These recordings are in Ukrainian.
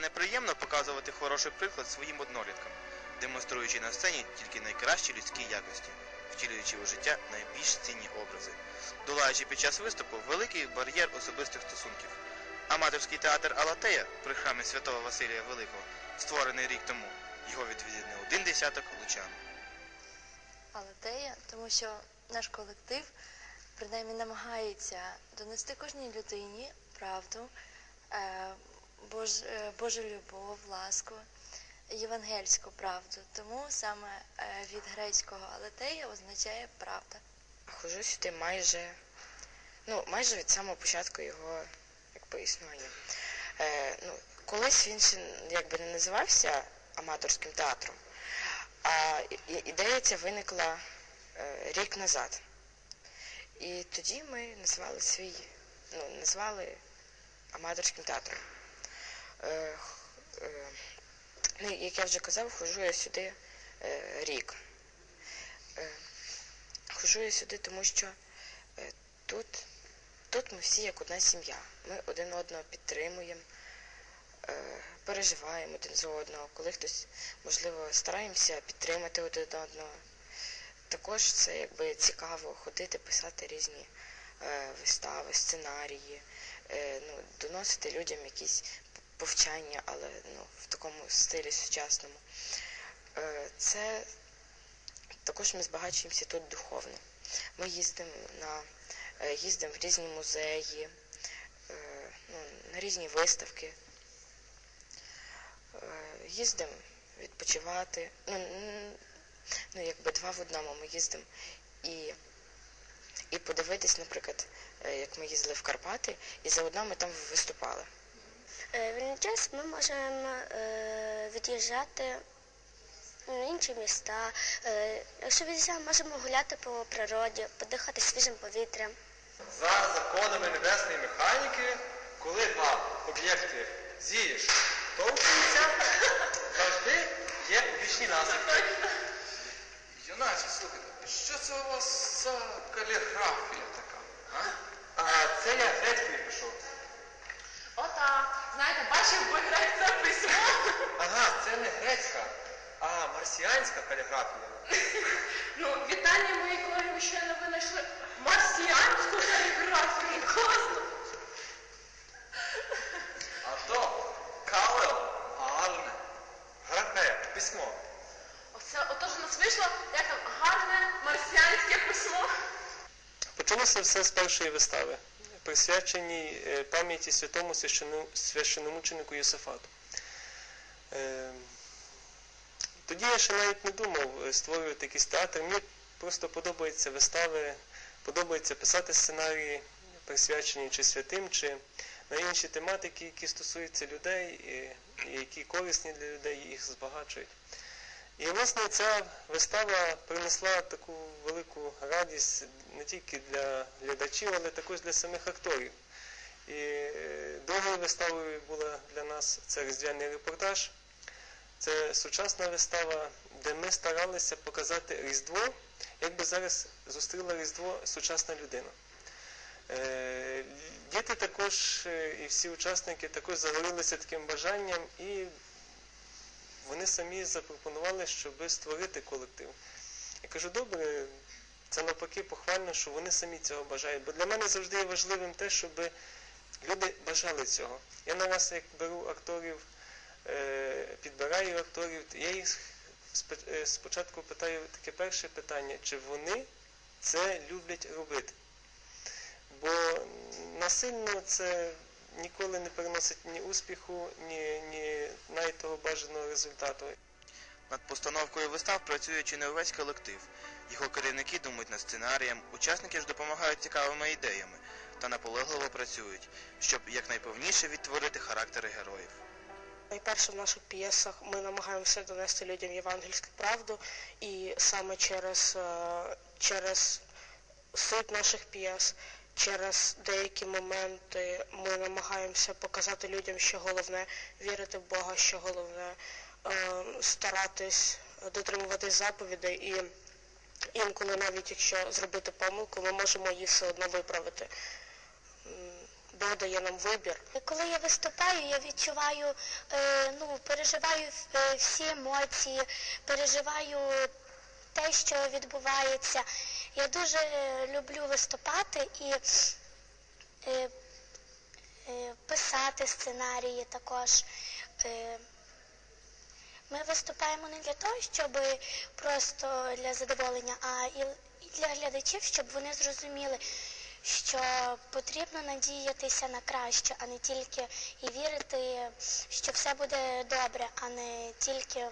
надзвичайно приємно показувати хороший приклад своїм одноліткам, демонструючи на сцені тільки найкращі людські якості, втілюючи у життя найбільш цінні образи, долаючи під час виступу великий бар'єр особистих стосунків. Аматорський театр Алатея при храмі святого Василія Великого, створений рік тому, його відвідав не один десяток лучан. Алатея, тому що наш колектив принаймні намагається донести кожній людині правду, е, Бож, е, Божу любов, ласку, євангельську правду. Тому саме е, від грецького алатея означає правда. Хожу сюди майже, ну, майже від самого початку його якби, існування. Е, ну, колись він ще якби не називався аматорським театром, а ідея ця виникла е, рік назад. І тоді ми назвали свій, ну, назвали аматорським театром. Е, х- е, ну, як я вже казав, ходжу я сюди е, рік. Е, Хожу я сюди, тому що е, тут, тут ми всі як одна сім'я. Ми один одного підтримуємо, е, переживаємо один за одного. Коли хтось, можливо, стараємося підтримати один одного. Також це якби цікаво ходити, писати різні вистави, сценарії, ну, доносити людям якісь повчання, але ну, в такому стилі сучасному. Е, це також ми збагачуємося тут духовно. Ми їздимо на е, їздимо в різні музеї, е, ну, на різні виставки. Їздимо відпочивати. Ну, ну, якби два в одному ми їздимо і, і подивитись, наприклад, як ми їздили в Карпати, і заодно ми там виступали. Е, Вільний час ми можемо е, від'їжджати на інші міста. Е, Якщо від'їжджаємо, можемо гуляти по природі, подихати свіжим повітрям. За законами небесної механіки, коли два об'єкти зіштовхуються, завжди є побічні наслідки. Юначе, слухайте, що це у вас за каліграфія така? А? А це я грецькою пишу. Отак. Знаєте, бачив би грець це письмо. Ага, це не грецька, а марсіанська каліграфія. Ну, вітання мої колеги, ви щойно винайшли марсіанську каліграфію. Класно. А то калел гарне. Графе, письмо. Оце, отож у нас вийшло як там гарне марсіанське письмо. Почалося все з першої вистави, присвяченій е, пам'яті святому священомученику Йосифату. Тоді я ще навіть не думав е, створювати якийсь театр. Мені просто подобаються вистави, подобається писати сценарії, присвячені чи святим, чи на інші тематики, які стосуються людей, і які корисні для людей, їх збагачують. І власне ця вистава принесла таку велику радість не тільки для глядачів, але також для самих акторів. І е, другою виставою була для нас це різдвяний репортаж. Це сучасна вистава, де ми старалися показати Різдво, якби зараз зустріла Різдво сучасна людина. Е, Діти також е, і всі учасники також загорілися таким бажанням і вони самі запропонували, щоб створити колектив. Я кажу, добре, це навпаки похвально, що вони самі цього бажають. Бо для мене завжди є важливим те, щоб люди бажали цього. Я на вас, як беру акторів, е, підбираю акторів, я їх е, спочатку питаю таке перше питання, чи вони це люблять робити. Бо насильно це ніколи не приносить ні успіху, ні, ні навіть того бажаного результату. Над постановкою вистав працює чи не увесь колектив. Його керівники думають над сценарієм, учасники ж допомагають цікавими ідеями та наполегливо працюють, щоб якнайповніше відтворити характери героїв. Найперше в наших п'єсах ми намагаємося донести людям євангельську правду, і саме через, е, через суть наших п'єс, через деякі моменти ми намагаємося показати людям, що головне вірити в Бога, що головне е, старатись дотримуватись заповідей і інколи навіть якщо зробити помилку, ми можемо її все одно виправити. Бог дає нам вибір. Коли я виступаю, я відчуваю, е, ну, переживаю е, всі емоції, переживаю те, що відбувається. Я дуже е, люблю виступати і писати сценарії також. Ми виступаємо не для того, щоб просто для задоволення, а і для глядачів, щоб вони зрозуміли, що потрібно надіятися на краще, а не тільки і вірити, що все буде добре, а не тільки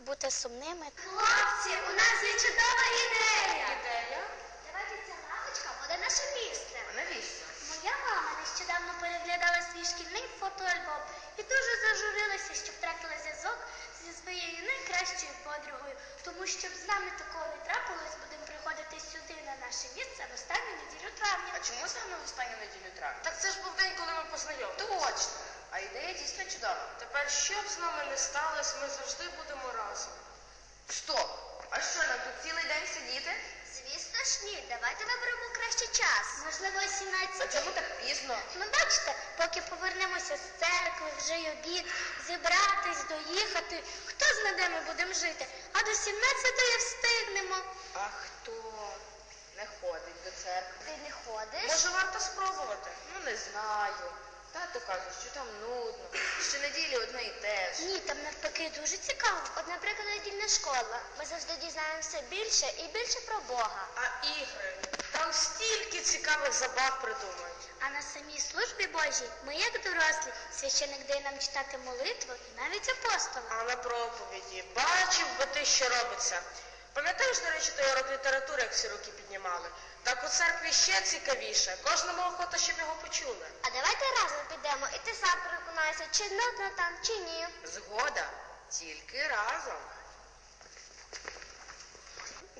бути сумними. Хлопці, у нас є чудова ідея. Ідея? Давайте ця лавочка буде наше місце. Навіщо? Моя мама нещодавно переглядала свій шкільний фотоальбом і дуже зажурилася, що втратила зв'язок зі своєю найкращою подругою. Тому щоб з нами такого не трапилось, будемо приходити сюди на наше місце в останню неділю травня. А чому саме в останню неділю травня? Так це ж був день, коли ми познайомилися. Точно. А ідея дійсно чудова. Тепер, що б з нами не сталося, ми завжди будемо разом. Стоп! А що нам тут цілий день сидіти? Звісно ж ні, давайте виберемо кращий час. Можливо, о 17 А чому так пізно? Ну, бачите, поки повернемося з церкви, вже й обід, зібратись, доїхати. Хто знає, де ми будемо жити? А до 17-ї встигнемо. А хто не ходить до церкви? Ти не ходиш? Може, варто спробувати? Ну не знаю. Тато каже, що там нудно. Щонеділі одне і те ж. Ні, там навпаки дуже цікаво. От, наприклад, недільна школа. Ми завжди дізнаємося більше і більше про Бога. А ігри? Там стільки цікавих забав придумають. А на самій службі Божій ми, як дорослі, священик дає нам читати молитву і навіть апостола. А на проповіді бачив би ти, що робиться. Пам'ятаєш, до речі, той урок літератури, як всі руки піднімали? Так у церкві ще цікавіше. Кожному охота, щоб його почули. А давайте разом підемо, і ти сам переконайся, чи нудно там, чи ні. Згода. Тільки разом.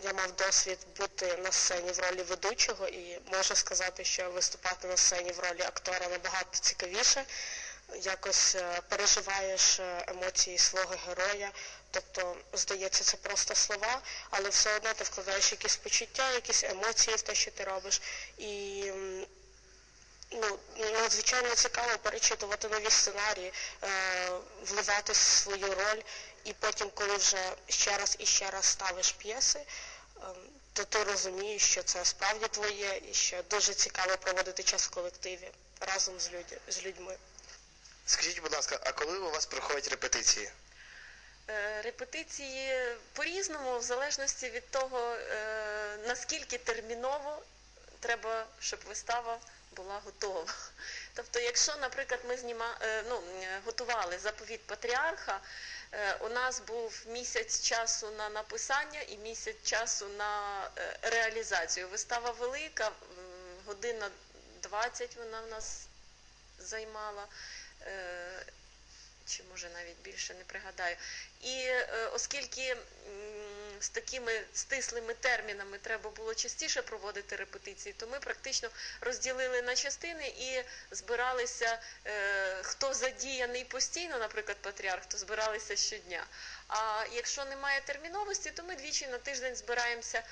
Я мав досвід бути на сцені в ролі ведучого і можу сказати, що виступати на сцені в ролі актора набагато цікавіше. Якось е, переживаєш е, емоції свого героя, тобто, здається, це просто слова, але все одно ти вкладаєш якісь почуття, якісь емоції в те, що ти робиш. І ну, надзвичайно цікаво перечитувати нові сценарії, е, вливати свою роль, і потім, коли вже ще раз і ще раз ставиш п'єси, ем, то ти розумієш, що це справді твоє і що дуже цікаво проводити час в колективі разом з, людь- з людьми. Скажіть, будь ласка, а коли у вас проходять репетиції? Е, Репетиції по-різному, в залежності від того, е, наскільки терміново треба, щоб вистава була готова. Тобто, якщо, наприклад, ми зніма, е, ну, готували заповіт патріарха, у нас був місяць часу на написання і місяць часу на реалізацію. Вистава велика, година 20 вона в нас займала. Е, чи може навіть більше не пригадаю. І е, оскільки з такими стислими термінами треба було частіше проводити репетиції, то ми практично розділили на частини і збиралися, е, хто задіяний постійно, наприклад, патріарх, то збиралися щодня. А якщо немає терміновості, то ми двічі на тиждень збираємося.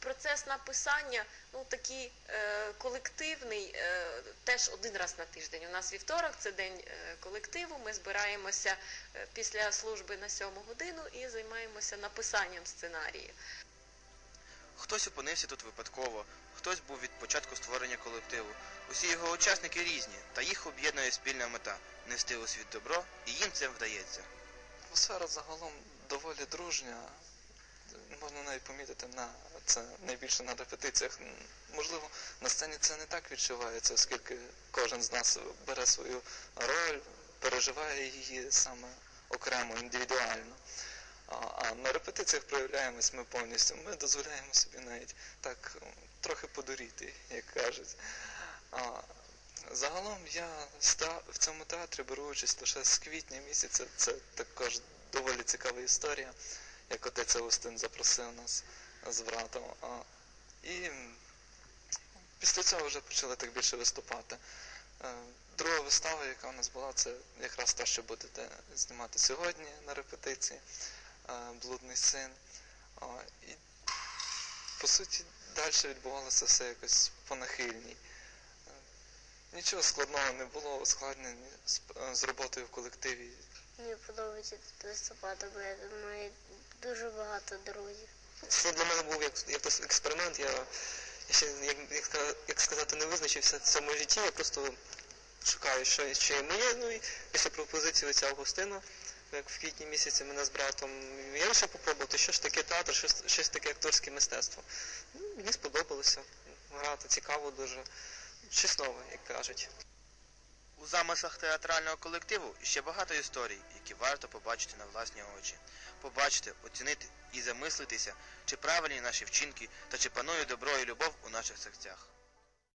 Процес написання ну такий е, колективний, е, теж один раз на тиждень. У нас вівторок це день е, колективу. Ми збираємося е, після служби на сьому годину і займаємося написанням сценарію. Хтось опинився тут випадково, хтось був від початку створення колективу. Усі його учасники різні, та їх об'єднує спільна мета нести у світ добро, і їм це вдається. Атмосфера загалом доволі дружня. Можна навіть помітити на це найбільше на репетиціях. Можливо, на сцені це не так відчувається, оскільки кожен з нас бере свою роль, переживає її саме окремо, індивідуально. А, на репетиціях проявляємось ми повністю. Ми дозволяємо собі навіть так трохи подуріти, як кажуть. Загалом я в цьому театрі беру участь лише з квітня місяця. Це також доволі цікава історія, як отець Аустин запросив нас з братом. І після цього вже почали так більше виступати. Е, Друга вистава, яка у нас була, це якраз та, що будете знімати сьогодні на репетиції е, Блудний син. І по суті далі відбувалося все якось по нахильній. Е, Нічого складного не було, ускладнень з, роботою в колективі. Мені подобається листопада, бо я маю дуже багато друзів. Це для мене був як, якось експеримент. Я, я ще, як, як, як сказати, не визначився в цьому житті. Я просто шукаю, що, що є моє. Ну і після пропозиції оця Августина, як в квітні місяці мене з братом, я вирішив попробувати, що ж таке театр, щось, щось таке акторське мистецтво. Ну, мені сподобалося грати, цікаво дуже. Щось як кажуть. У замислах театрального колективу ще багато історій, які варто побачити на власні очі. Побачити, оцінити і замислитися, чи правильні наші вчинки та чи панує добро і любов у наших серцях.